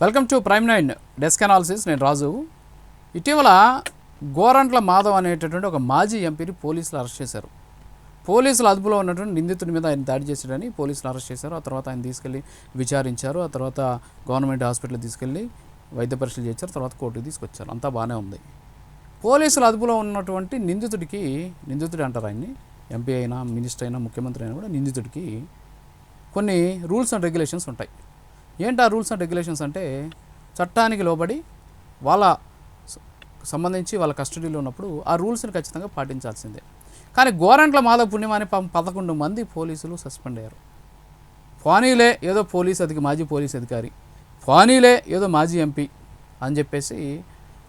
Welcome to prime nine desk analysis నేను రాజు. ఇటీవల గోరంట్ల మాధవ్ అనేటటువంటి ఒక మాజీ ఎంపీని పోలీసులు అరెస్ట్ చేశారు. పోలీసులు అదుపులో ఉన్నటువంటి నిందితుడి మీద ఆయన దాడి చేశాడని పోలీసులు అరెస్ట్ చేశారు. ఆ తర్వాత ఆయన తీసుకెళ్ళి విచారించారు. ఆ తర్వాత గవర్నమెంట్ హాస్పిటల్ తీసుకెళ్ళి వైద్య పరీక్షలు చేశారు తర్వాత కోర్టుకు తీసుకొచ్చారు. అంతా బాగానే ఉంది. పోలీసులు అదుపులో ఉన్నటువంటి నిందితుడికి నిందితుడు అంటారు ఆయన్ని ఎంపీ అయినా మినిస్టర్ అయినా ముఖ్యమంత్రి అయినా కూడా నిందితుడికి కొన్ని రూల్స్ అండ్ రెగ్యులేషన్స్ ఉంటాయి. ఏంటి ఆ రూల్స్ అండ్ రెగ్యులేషన్స్ అంటే చట్టానికి లోబడి వాళ్ళ సంబంధించి వాళ్ళ కస్టడీలో ఉన్నప్పుడు ఆ రూల్స్ని ఖచ్చితంగా పాటించాల్సిందే. కానీ గోరంట్ల మాధవ పుణ్యమాని పాపం పదకొండు మంది పోలీసులు సస్పెండ్ అయ్యారు. ఫానీలే ఏదో పోలీస్ అధిక మాజీ పోలీస్ అధికారి. ఫానీలే ఏదో మాజీ ఎంపీ అని చెప్పేసి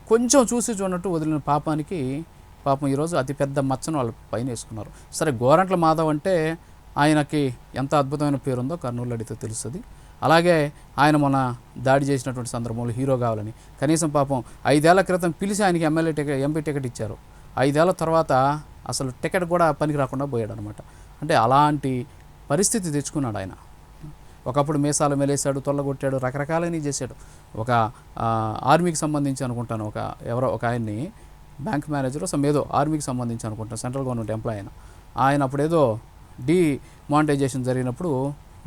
కొంచెం చూసి చూడనట్టు వదిలిన పాపానికి పాపం ఈరోజు అతిపెద్ద మచ్చను వాళ్ళ పైన వేసుకున్నారు. సరే గోరంట్ల మాధవ్ అంటే ఆయనకి ఎంత అద్భుతమైన పేరు ఉందో కర్నూలు అడిగితే తెలుస్తుంది. అలాగే ఆయన మొన్న దాడి చేసినటువంటి సందర్భంలో హీరో కావాలని. కనీసం పాపం ఐదేళ్ళ క్రితం పిలిచి ఆయనకి ఎమ్మెల్యే టికెట్ ఎంపీ టికెట్ ఇచ్చారు. ఐదేళ్ళ తర్వాత అసలు టికెట్ కూడా పనికి రాకుండా పోయాడు అనమాట అంటే అలాంటి పరిస్థితి తెచ్చుకున్నాడు ఆయన. ఒకప్పుడు మీసాలు మెలేశాడు తొల్లగొట్టాడు రకరకాలని చేశాడు. ఒక ఆర్మీకి సంబంధించి అనుకుంటాను ఒక ఎవరో ఒక ఆయన్ని బ్యాంక్ మేనేజర్ సమ్ ఏదో ఆర్మీకి సంబంధించి అనుకుంటాను సెంట్రల్ గవర్నమెంట్ ఎంప్లాయ్ ఆయన ఆయన అప్పుడు ఏదో డీ మానిటైజేషన్ జరిగినప్పుడు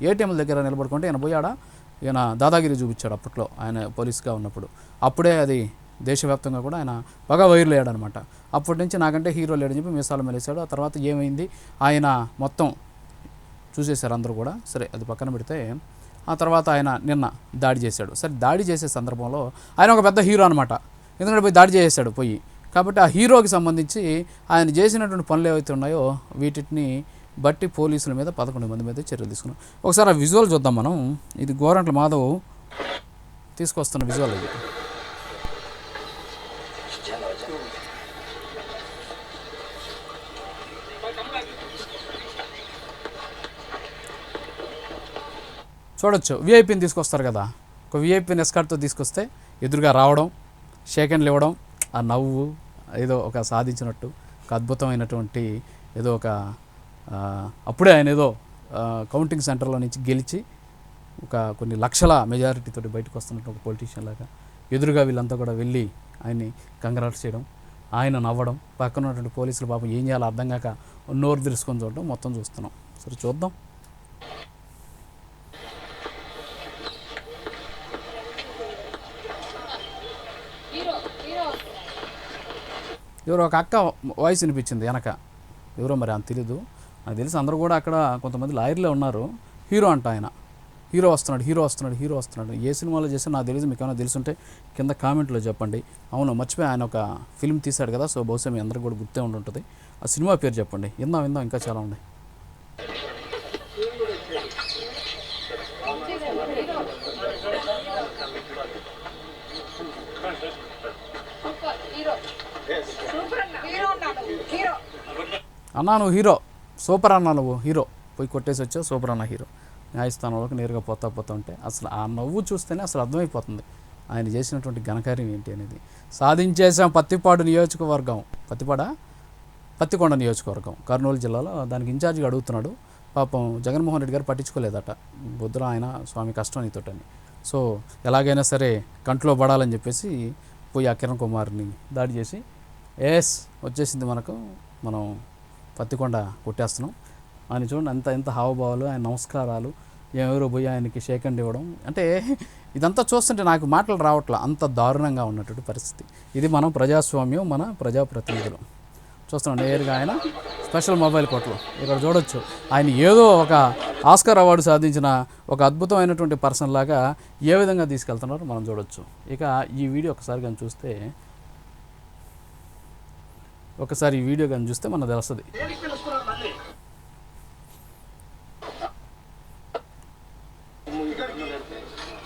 ఏటీఎంల దగ్గర నిలబడుకుంటే ఈయన పోయాడా? ఈయన దాదాగిరి చూపించాడు అప్పట్లో. ఆయన పోలీస్గా ఉన్నప్పుడు. అప్పుడే అది దేశవ్యాప్తంగా కూడా ఆయన బాగా వైర్లు అయ్యాడనమాట. అప్పటి నుంచి నాకంటే హీరో లేడని చెప్పి మీసాలు మెలేశాడు. ఆ తర్వాత ఏమైంది? ఆయన మొత్తం చూసేశారు అందరూ కూడా. సరే అది పక్కన పెడితే ఆ తర్వాత ఆయన నిన్న దాడి చేశాడు. సరే దాడి చేసే సందర్భంలో ఆయన ఒక పెద్ద హీరో అనమాట. ఎందుకంటే పోయి దాడి చేసేసాడు పోయి. కాబట్టి ఆ హీరోకి సంబంధించి ఆయన చేసినటువంటి పనులు ఏవైతే ఉన్నాయో వీటిని బట్టి పోలీసుల మీద పదకొండు మంది మీద చర్యలు తీసుకున్నాం. ఒకసారి ఆ విజువల్ చూద్దాం మనం. ఇది గోరంట్ల మాధవ్ తీసుకొస్తున్న విజువల్ ఇది. చూడొచ్చు. విఐపిని తీసుకొస్తారు కదా. ఒక విఐపిని ఎస్కార్ట్తో తీసుకొస్తే ఎదురుగా రావడం షేక్ హ్యాండ్లు ఇవ్వడం ఆ నవ్వు ఏదో ఒక సాధించినట్టు ఒక అద్భుతమైనటువంటి ఏదో ఒక అప్పుడే ఆయన ఏదో కౌంటింగ్ సెంటర్లో నుంచి గెలిచి ఒక కొన్ని లక్షల మెజారిటీతో బయటకు వస్తున్నట్టు ఒక పొలిటీషియన్ లాగా ఎదురుగా వీళ్ళంతా కూడా వెళ్ళి ఆయన్ని కంగ్రాట్స్ చేయడం ఆయన నవ్వడం పక్కన ఉన్నటువంటి పోలీసులు పాపం ఏం చేయాలో అర్థం కాక నోరు తెలుసుకొని చూడడం మొత్తం చూస్తున్నాం. సరే చూద్దాం. ఎవరో ఒక అక్క వాయిస్ వినిపించింది వెనక. ఎవరో మరి అంత తెలీదు. నాకు తెలిసి అందరూ కూడా అక్కడ కొంతమంది లాయర్లే ఉన్నారు. హీరో అంట ఆయన. హీరో వస్తున్నాడు హీరో వస్తున్నాడు హీరో వస్తున్నాడు. ఏ సినిమాలో చేస్తే నాకు తెలియదు మీకు ఏమైనా తెలుసుంటే కింద కామెంట్లో చెప్పండి. అవును మర్చిపోయి ఆయన ఒక ఫిల్మ్ తీశాడు కదా సో బహుశా మీ అందరికి కూడా గుర్తే ఉండి ఉంటుంది ఆ సినిమా పేరు చెప్పండి. విందాం విందాం ఇంకా చాలా ఉన్నాయి. అన్నా నువ్వు హీరో. సూపర్ అన్న నువ్వు హీరో. పోయి కొట్టేసి వచ్చావు సూపర్ అన్న హీరో. న్యాయస్థానంలోకి నేరుగా పోతా పోతా ఉంటే అసలు ఆ నవ్వు చూస్తేనే అసలు అర్థమైపోతుంది. ఆయన చేసినటువంటి ఘనకార్యం ఏంటి అనేది. సాధించేసాం పత్తిపాడు నియోజకవర్గం. పత్తిపాడ? పత్తికొండ నియోజకవర్గం. కర్నూలు జిల్లాలో దానికి ఇన్ఛార్జిగా అడుగుతున్నాడు. పాపం జగన్మోహన్ రెడ్డి గారు పట్టించుకోలేదట. బుద్ధుల ఆయన స్వామి కష్టం నీతోటని సో ఎలాగైనా సరే కంట్లో పడాలని చెప్పేసి పోయి ఆ కిరణ్ కుమార్ని దాడి చేసి ఎస్ వచ్చేసింది మనకు. మనం పత్తికొండ కొట్టేస్తున్నాం. ఆయన చూడండి అంత ఎంత హావభావాలు ఆయన నమస్కారాలు ఎవరో పోయి ఆయనకి షేక్ అండ్ ఇవ్వడం. అంటే ఇదంతా చూస్తుంటే నాకు మాటలు రావట్లే అంత దారుణంగా ఉన్నటువంటి పరిస్థితి. ఇది మనం ప్రజాస్వామ్యం మన ప్రజాప్రతినిధులు. చూస్తున్నాం నేరుగా ఆయన స్పెషల్ మొబైల్ కోట్లు ఇక్కడ చూడొచ్చు ఆయన ఏదో ఒక ఆస్కర్ అవార్డు సాధించిన ఒక అద్భుతమైనటువంటి పర్సన్ లాగా ఏ విధంగా తీసుకెళ్తున్నారో మనం చూడొచ్చు. ఇక ఈ వీడియో ఒకసారి కానీ చూస్తే ఒకసారి ఈ వీడియో కానీ చూస్తే మనకు తెలుస్తుంది.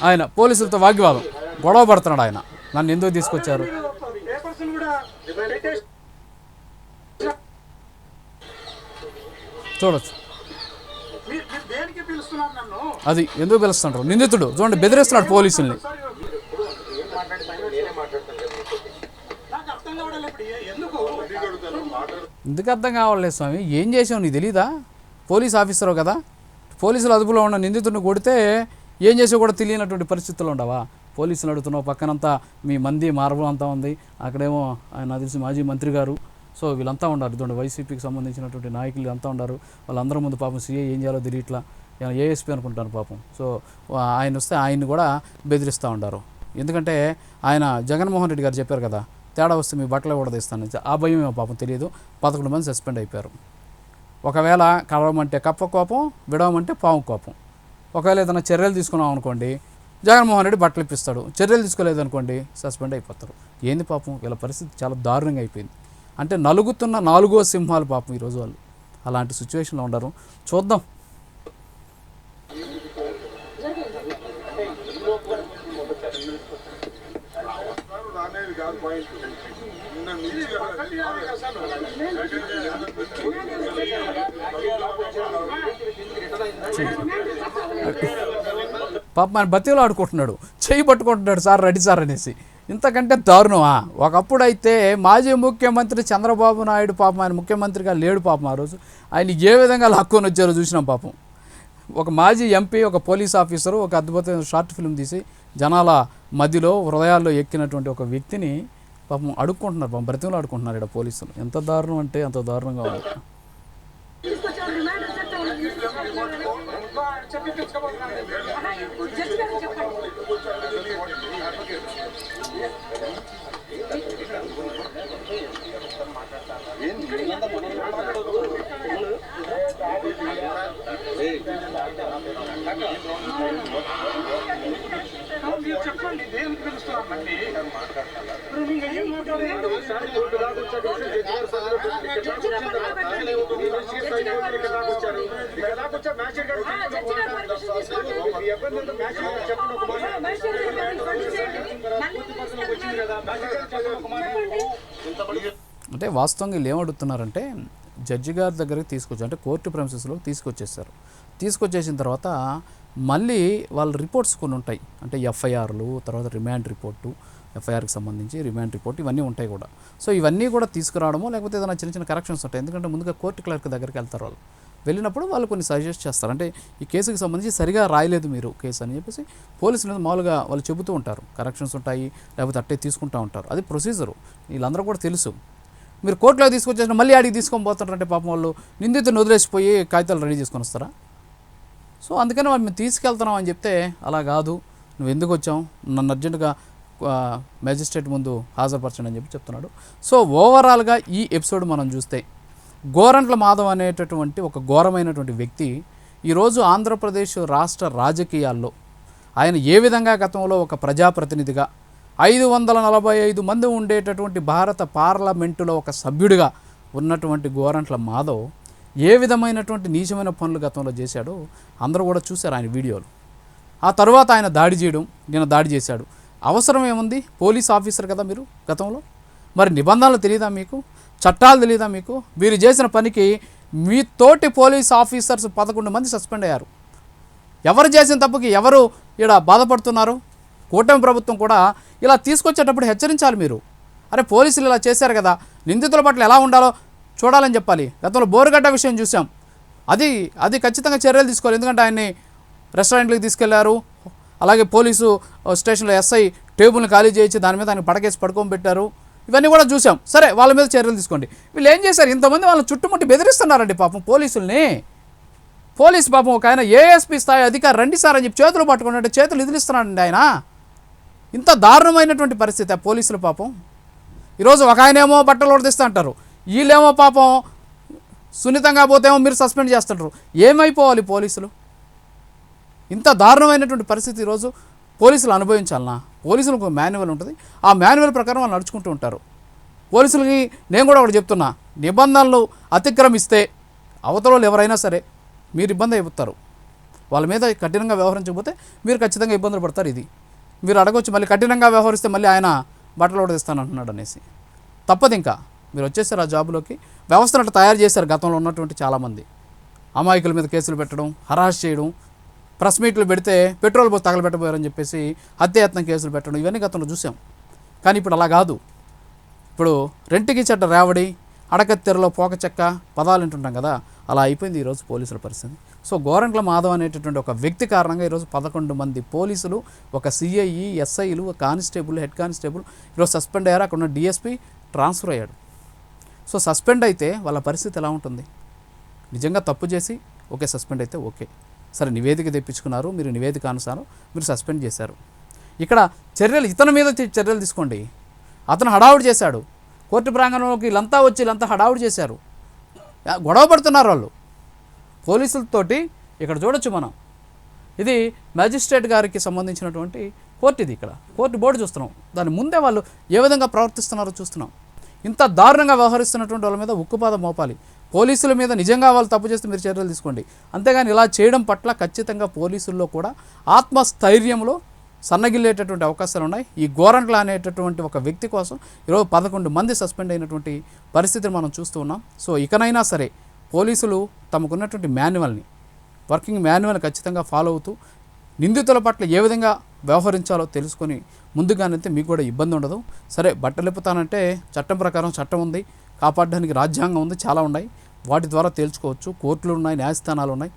ఆయన పోలీసులతో వాగ్వివాదం గొడవ పడుతున్నాడు ఆయన. నన్ను ఎందుకు తీసుకొచ్చారు? చూడొచ్చు. పిలుస్తున్నారు అది ఎందుకు పిలుస్తుంటారు? నిందితుడు. చూడండి బెదిరిస్తున్నాడు పోలీసుల్ని సార్ నాకు అర్థం కావడం ఇప్పుడు ఏ- ఎందుకు అర్థం కావట్లేదు స్వామి? ఏం చేసావు నీకు తెలీదా? పోలీస్ ఆఫీసరు కదా? పోలీసులు అదుపులో ఉన్న నిందితుడిని కొడితే ఏం చేసావు కూడా తెలియనటువంటి పరిస్థితుల్లో ఉండవా? పోలీసులు అడుగుతున్నావు పక్కనంతా మీ మంది మార్బుల్ అంతా ఉంది. అక్కడేమో ఆయన తెలిసి మాజీ మంత్రి గారు. సో వీళ్ళంతా ఉన్నారు. ఇటువంటి వైసీపీకి సంబంధించినటువంటి నాయకులు అంతా ఉన్నారు. వాళ్ళందరూ ముందు పాపం సీఏ ఏం చేయాలో తెలియట్లా. ఏఎస్పీ అనుకుంటాను పాపం. సో ఆయన వస్తే ఆయన్ని కూడా బెదిరిస్తూ ఉంటారు ఎందుకంటే ఆయన జగన్మోహన్ రెడ్డి గారు చెప్పారు కదా తేడా వస్తే మీ బట్టలు కూడా తీస్తాను. ఆ భయం ఏమో పాపం తెలియదు. పదకొండు మంది సస్పెండ్ అయిపోయారు. ఒకవేళ కలవమంటే కప్ప కోపం విడవమంటే పాము కోపం. ఒకవేళ ఏదైనా చర్యలు తీసుకున్నాం అనుకోండి జగన్మోహన్ రెడ్డి బట్టలు ఇప్పిస్తాడు. చర్యలు తీసుకోలేదు అనుకోండి సస్పెండ్ అయిపోతారు. ఏంది పాపం? వీళ్ళ పరిస్థితి చాలా దారుణంగా అయిపోయింది. అంటే నలుగుతున్న నాలుగో సింహాలు పాపం ఈరోజు వాళ్ళు. అలాంటి సిచ్యువేషన్లో ఉండరు. చూద్దాం అనేది కాదు పాయింట్ నిన్న నుంచి పాప మన బతిలో ఆడుకుంటున్నాడు. చేయి పట్టుకుంటున్నాడు సార్ రెడీ సార్ అనేసి. ఇంతకంటే దారుణమా? ఒకప్పుడైతే మాజీ ముఖ్యమంత్రి చంద్రబాబు నాయుడు పాపం ఆయన ముఖ్యమంత్రిగా లేడు పాపం ఆ రోజు. ఆయన ఏ విధంగా లాక్కొని వచ్చారో చూసినాం పాపం. ఒక మాజీ ఎంపీ ఒక పోలీస్ ఆఫీసరు ఒక అద్భుతమైన షార్ట్ ఫిల్మ్ తీసి జనాల మధ్యలో హృదయాల్లో ఎక్కినటువంటి ఒక వ్యక్తిని పాపం అడుక్కుంటున్నారు పాపం బ్రతిమలు ఆడుకుంటున్నారు ఇక్కడ పోలీసులు. ఎంత దారుణం అంటే అంత దారుణంగా ఉంది. తీసుకొచ్చారు రిమైండర్ చట్టం చెప్పి తెచ్చుకోబోతున్నాను జడ్జి గారికి చెప్పండి మీరు మళ్ళీ అంటే వాస్తవంగా వీళ్ళు ఏమడుగుతున్నారంటే జడ్జి గారి దగ్గరికి తీసుకొచ్చి అంటే కోర్టు ప్రెమిసెస్లో తీసుకొచ్చేసారు తీసుకొచ్చేసిన తర్వాత మళ్ళీ వాళ్ళ రిపోర్ట్స్ కొన్ని ఉంటాయి. అంటే ఎఫ్ఐఆర్లు తర్వాత రిమాండ్ రిపోర్టు ఎఫ్ఐఆర్కి సంబంధించి రిమాండ్ రిపోర్ట్ ఇవన్నీ ఉంటాయి కూడా. సో ఇవన్నీ కూడా తీసుకురావడమో లేకపోతే ఏదైనా చిన్న చిన్న కరెక్షన్స్ ఉంటాయి. ఎందుకంటే ముందుగా కోర్టు క్లర్క్ దగ్గరికి వెళ్తారు వాళ్ళు. వెళ్ళినప్పుడు వాళ్ళు కొన్ని సజెస్ట్ చేస్తారు. అంటే ఈ కేసుకి సంబంధించి సరిగా రాయలేదు మీరు కేసు అని చెప్పేసి పోలీసులు మామూలుగా వాళ్ళు చెబుతూ ఉంటారు. కరెక్షన్స్ ఉంటాయి లేకపోతే అట్టే తీసుకుంటూ ఉంటారు. అది ప్రొసీజరు. వీళ్ళందరూ కూడా తెలుసు. మీరు కోర్టులో తీసుకొచ్చేసిన మళ్ళీ అడిగి తీసుకొని పోతారంటే పాపం వాళ్ళు నిందితుని వదిలేసిపోయి కాగితాలు రెడీ చేసుకొని వస్తారా? సో అందుకని వాళ్ళు మేము తీసుకెళ్తున్నాం అని చెప్తే అలా కాదు నువ్వు ఎందుకు వచ్చావు? నన్ను అర్జెంటుగా మేజిస్ట్రేట్ ముందు హాజరుపరచండి అని చెప్పి చెప్తున్నాడు. సో ఓవరాల్గా ఈ ఎపిసోడ్ మనం చూస్తే గోరంట్ల మాధవ్ అనేటటువంటి ఒక ఘోరమైనటువంటి వ్యక్తి ఈరోజు ఆంధ్రప్రదేశ్ రాష్ట్ర రాజకీయాల్లో ఆయన ఏ విధంగా గతంలో ఒక ప్రజాప్రతినిధిగా ఐదు వందల నలభై ఐదు మంది ఉండేటటువంటి భారత పార్లమెంటులో ఒక సభ్యుడిగా ఉన్నటువంటి గోరంట్ల మాధవ్ ఏ విధమైనటువంటి నీచమైన పనులు గతంలో చేశాడో అందరూ కూడా చూశారు ఆయన వీడియోలు. ఆ తర్వాత ఆయన దాడి చేయడం నేను దాడి చేశాడు. అవసరం ఏముంది? పోలీస్ ఆఫీసర్ కదా మీరు గతంలో? మరి నిబంధనలు తెలియదా మీకు? చట్టాలు తెలియదా మీకు? మీరు చేసిన పనికి మీ తోటి పోలీస్ ఆఫీసర్స్ పదకొండు మంది సస్పెండ్ అయ్యారు. ఎవరు చేసిన తప్పుకి ఎవరు ఇక్కడ బాధపడుతున్నారు? కూటమి ప్రభుత్వం కూడా ఇలా తీసుకొచ్చేటప్పుడు హెచ్చరించాలి మీరు. అరే పోలీసులు ఇలా చేశారు కదా. నిందితుల పట్ల ఎలా ఉండాలో చూడాలని చెప్పాలి. గతంలో బోరుగడ్డ విషయం చూసాం. అది అది ఖచ్చితంగా చర్యలు తీసుకోవాలి. ఎందుకంటే ఆయన్ని రెస్టారెంట్లకు తీసుకెళ్ళారు. అలాగే పోలీసు స్టేషన్లో ఎస్ఐ టేబుల్ని ఖాళీ చేయించి దాని మీద ఆయన పడకేసి పడుకోని పెట్టారు. ఇవన్నీ కూడా చూసాం. సరే వాళ్ళ మీద చర్యలు తీసుకోండి. వీళ్ళు ఏం చేశారు? ఇంతమంది వాళ్ళని చుట్టుముట్టి బెదిరిస్తున్నారండి పాపం పోలీసుల్ని. పోలీస్ పాపం ఒక ఆయన ఏఎస్పీ స్థాయి అధికారి రండి సార్ అని చెప్పి చేతులు పట్టుకున్నట్టు చేతులు ఇదిలిస్తున్నాడండి ఆయన. ఇంత దారుణమైనటువంటి పరిస్థితి ఆ పోలీసులు పాపం. ఈరోజు ఒక ఆయనేమో బట్టలు ఉడదీస్తా అంటారు. వీళ్ళేమో పాపం సున్నితంగా పోతేమో మీరు సస్పెండ్ చేస్తుంటారు. ఏమైపోవాలి పోలీసులు? ఇంత దారుణమైనటువంటి పరిస్థితి ఈరోజు పోలీసులు అనుభవించాలనా? పోలీసులకు మాన్యువల్ ఉంటుంది. ఆ మాన్యువల్ ప్రకారం వాళ్ళు నడుచుకుంటూ ఉంటారు. పోలీసులకి నేను కూడా ఒకటి చెప్తున్నా. నిబంధనలు అతిక్రమిస్తే అవతల ఎవరైనా సరే మీరు ఇబ్బంది అయిపోతారు. వాళ్ళ మీద కఠినంగా వ్యవహరించకపోతే మీరు ఖచ్చితంగా ఇబ్బందులు పడతారు ఇది. మీరు అడగొచ్చు మళ్ళీ కఠినంగా వ్యవహరిస్తే మళ్ళీ ఆయన బట్టలు కూడా అంటున్నాడు అనేసి. తప్పదు ఇంకా మీరు వచ్చేసారు ఆ జాబులోకి. వ్యవస్థను అట్లా తయారు చేశారు గతంలో ఉన్నటువంటి చాలామంది. అమాయకుల మీద కేసులు పెట్టడం హరాస్ చేయడం ప్రెస్ మీట్లు పెడితే పెట్రోల్ పోసి తగలబెట్టబోయారని చెప్పేసి హత్యాయత్నం కేసులు పెట్టడం ఇవన్నీ గతంలో చూసాం. కానీ ఇప్పుడు అలా కాదు. ఇప్పుడు రెంటికి చెట్ట రేవడి అడకత్తెరలో పోక చెక్క పదాలు వింటుంటాం కదా అలా అయిపోయింది ఈరోజు పోలీసుల పరిస్థితి. సో గోరంట్ల మాధవ్ అనేటటువంటి ఒక వ్యక్తి కారణంగా ఈరోజు పదకొండు మంది పోలీసులు ఒక సిఐఈ ఎస్ఐలు కానిస్టేబుల్ హెడ్ కానిస్టేబుల్ ఈరోజు సస్పెండ్ అయ్యారు. అక్కడ ఉన్న డిఎస్పీ ట్రాన్స్ఫర్ అయ్యాడు. సో సస్పెండ్ అయితే వాళ్ళ పరిస్థితి ఎలా ఉంటుంది? నిజంగా తప్పు చేసి ఓకే సస్పెండ్ అయితే ఓకే. సరే నివేదిక తెప్పించుకున్నారు మీరు నివేదిక అనుసారం మీరు సస్పెండ్ చేశారు. ఇక్కడ చర్యలు ఇతని మీద చర్యలు తీసుకోండి. అతను హడావుడి చేశాడు. కోర్టు ప్రాంగణంలోకి వీళ్ళంతా వచ్చి వీళ్ళంతా హడావుడి చేశారు. గొడవ పడుతున్నారు వాళ్ళు. పోలీసులతోటి ఇక్కడ చూడొచ్చు మనం. ఇది మ్యాజిస్ట్రేట్ గారికి సంబంధించినటువంటి కోర్టు ఇది ఇక్కడ. కోర్టు బోర్డు చూస్తున్నాం. దాని ముందే వాళ్ళు ఏ విధంగా ప్రవర్తిస్తున్నారో చూస్తున్నాం. ఇంత దారుణంగా వ్యవహరిస్తున్నటువంటి వాళ్ళ మీద ఉక్కుపాద మోపాలి. పోలీసుల మీద నిజంగా వాళ్ళు తప్పు చేస్తే మీరు చర్యలు తీసుకోండి. అంతేగాని ఇలా చేయడం పట్ల ఖచ్చితంగా పోలీసుల్లో కూడా ఆత్మస్థైర్యంలో సన్నగిల్లేటటువంటి అవకాశాలు ఉన్నాయి. ఈ గోరంట్ల అనేటటువంటి ఒక వ్యక్తి కోసం ఈరోజు పదకొండు మంది సస్పెండ్ అయినటువంటి పరిస్థితిని మనం చూస్తూ ఉన్నాం. సో ఇకనైనా సరే పోలీసులు తమకున్నటువంటి మాన్యువల్ని వర్కింగ్ మాన్యువల్ ఖచ్చితంగా ఫాలో అవుతూ నిందితుల పట్ల ఏ విధంగా వ్యవహరించాలో తెలుసుకొని ముందుగానైతే మీకు కూడా ఇబ్బంది ఉండదు. సరే బట్టలిప్పుతానంటే చట్టం ప్రకారం చట్టం ఉంది కాపాడడానికి రాజ్యాంగం ఉంది చాలా ఉన్నాయి. వాటి ద్వారా తేల్చుకోవచ్చు. కోర్టులు ఉన్నాయి న్యాయస్థానాలు ఉన్నాయి.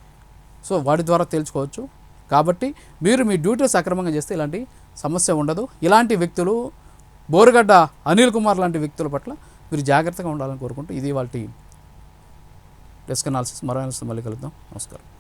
సో వాటి ద్వారా తేల్చుకోవచ్చు. కాబట్టి మీరు మీ డ్యూటీ సక్రమంగా చేస్తే ఇలాంటి సమస్య ఉండదు. ఇలాంటి వ్యక్తులు బోరుగడ్డ అనిల్ కుమార్ లాంటి వ్యక్తుల పట్ల మీరు జాగ్రత్తగా ఉండాలని కోరుకుంటూ ఇది వాళ్ళ డెస్క్ అనాలిసిస్ మరో మళ్ళీ కలుద్దాం. నమస్కారం.